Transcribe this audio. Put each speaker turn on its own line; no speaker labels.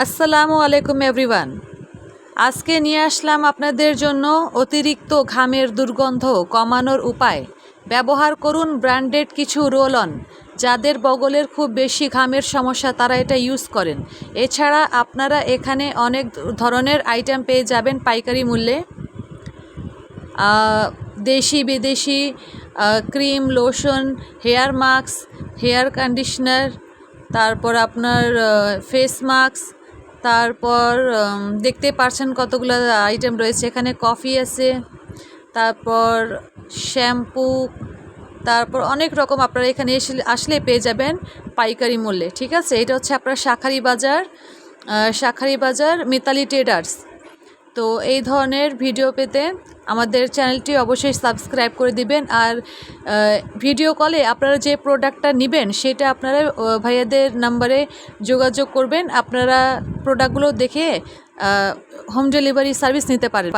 আসসালামু আলাইকুম, এভরিওয়ান। আজকে নিয়ে আসলাম আপনাদের জন্য অতিরিক্ত ঘামের দুর্গন্ধ কমানোর উপায়। ব্যবহার করুন ব্র্যান্ডেড কিছু রোল অন, যাদের বগলের খুব বেশি ঘামের সমস্যা তারা এটা ইউজ করেন। এছাড়া আপনারা এখানে অনেক ধরনের আইটেম পেয়ে যাবেন পাইকারি মূল্যে। দেশি বিদেশি cream, lotion, hair mask, hair conditioner, তারপর আপনার ফেস মাস্ক তারপর দেখতে পারছেন কতগুলো আইটেম রয়েছে। এখানে কফি আছে, তারপর শ্যাম্পু তারপর অনেক রকম আপনারা এখানে এসে, আসলে পেয়ে যাবেন পাইকারি মূল্যে, ঠিক আছে? এটা হচ্ছে আপনার শাখারি বাজার শাখারি বাজার মিতালি ট্রেডার্স তো এই ধরনের ভিডিও পেতে আমাদের চ্যানেলটি অবশ্যই সাবস্ক্রাইব করে দিবেন আর ভিডিও কলে আপনারা যে প্রোডাক্টটা নেবেন সেটা আপনারা ভাইয়াদের নাম্বারে যোগাযোগ করবেন। আপনারা প্রোডাক্টগুলো দেখে হোম ডেলিভারি সার্ভিস নিতে পারেন।